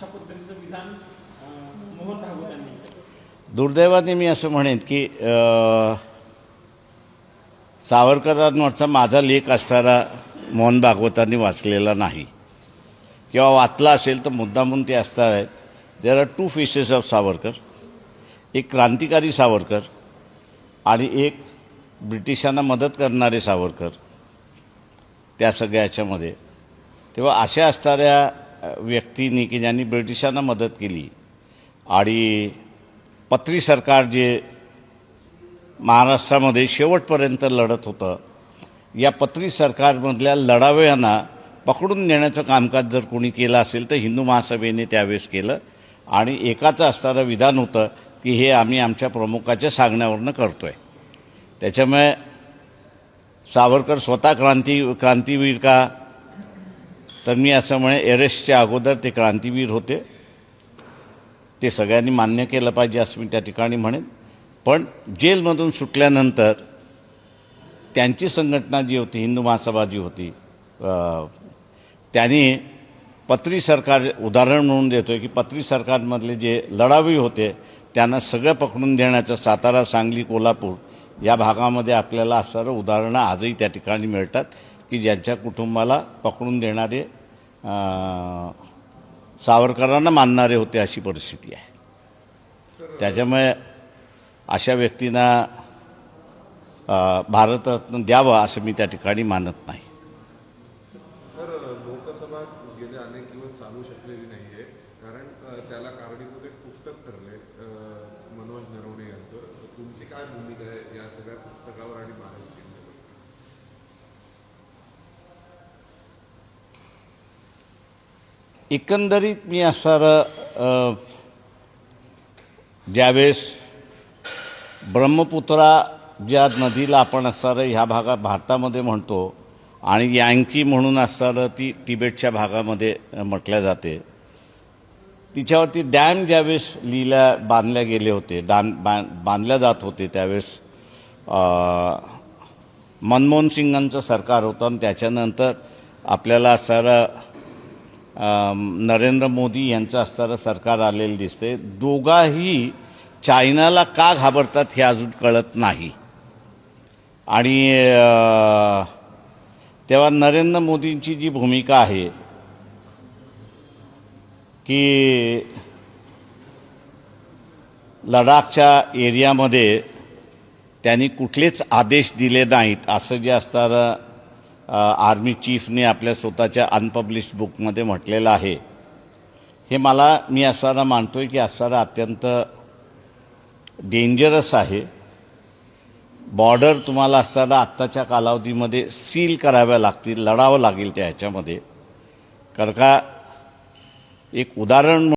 अशा पद्धतीचं विधान मोहन भागवत यांनी दुर्दैवाने मी असं म्हणेन की सावरकरांवरचा माझा लेख असणारा मोहन भागवतांनी वाचलेला नाही. किंवा वाचला असेल तर मुद्दामून ते असणार आहेत. There are two faces of Savarkar. एक क्रांतिकारी सावरकर आणि एक ब्रिटिशांना मदत करणारे सावरकर त्या सगळ्या याच्यामध्ये तेव्हा अशा असणाऱ्या व्यक्तींनी की ज्यांनी ब्रिटिशांना मदत केली आणि पत्री सरकार जे महाराष्ट्रामध्ये शेवटपर्यंत लढत होतं या पत्री सरकारमधल्या लढाव्यांना पकडून नेण्याचं कामकाज जर कोणी केलं असेल तर हिंदू महासभेने त्यावेळेस केलं आणि एकाचं असणारं विधान होतं की हे आम्ही आमच्या प्रमुखाच्या सांगण्यावरनं करतो आहे त्याच्यामुळे सावरकर स्वतः क्रांती क्रांतीवीर का तर मी असं म्हणे एरेस्टच्या अगोदर ते क्रांतीवीर होते. ते सगळ्यांनी मान्य केलं पाहिजे असं मी त्या ठिकाणी म्हणेन. पण जेलमधून सुटल्यानंतर त्यांची संघटना जी होती हिंदू महासभा जी होती त्यांनी पत्री सरकार उदाहरण म्हणून देतोय की पत्री सरकारमधले जे लढावी होते त्यांना सगळं पकडून देण्याचं सातारा सांगली कोल्हापूर या भागामध्ये आपल्याला असणारं उदाहरणं आजही त्या ठिकाणी मिळतात. की ज्यांच्या कुटुंबाला पकडून देणारे सावरकरांना मानणारे होते अशी परिस्थिती आहे. त्याच्यामुळे अशा व्यक्तींना भारतरत्न द्यावं असं मी त्या ठिकाणी मानत नाही. लोकसभा गेले अनेक दिवस चालू शकलेली कारण त्याला कारणीभूत एक पुस्तक ठरले मनोज नरवणे यांचं. तुमची काय भूमिका आहे या सगळ्या पुस्तकावर आणि महाराज एकंदरीत मी असणारं ज्यावेळेस ब्रह्मपुत्रा ज्या नदीला आपण असणारं ह्या भागात भारतामध्ये म्हणतो आणि यांकी म्हणून असणारं ती तिबेटच्या भागामध्ये म्हटल्या जाते. तिच्यावरती डॅम ज्यावेळेस लिहिल्या बांधल्या गेले होते डान बां बांधल्या जात होते त्यावेळेस मनमोहन सिंगांचं सरकार होतं आणि त्याच्यानंतर आपल्याला असणारं नरेंद्र मोदी यांचं असणारं सरकार आलेलं दिसते दोघाही चायनाला का घाबरतात हे अजून कळत नाही. आणि तेव्हा नरेंद्र मोदींची जी भूमिका आहे की लडाखच्या एरियामध्ये त्यांनी कुठलेच आदेश दिले नाहीत. असं जे असणारं आर्मी चीफने आपल्या स्वतःच्या अनपब्लिश्ड बुकमध्ये म्हटलेलं आहे. हे मला मी असताना आहे की असणारं अत्यंत डेंजरस आहे. बॉर्डर तुम्हाला असताना आत्ताच्या कालावधीमध्ये सील कराव्या लागतील लढावं लागेल त्या ह्याच्यामध्ये. कारण का एक उदाहरण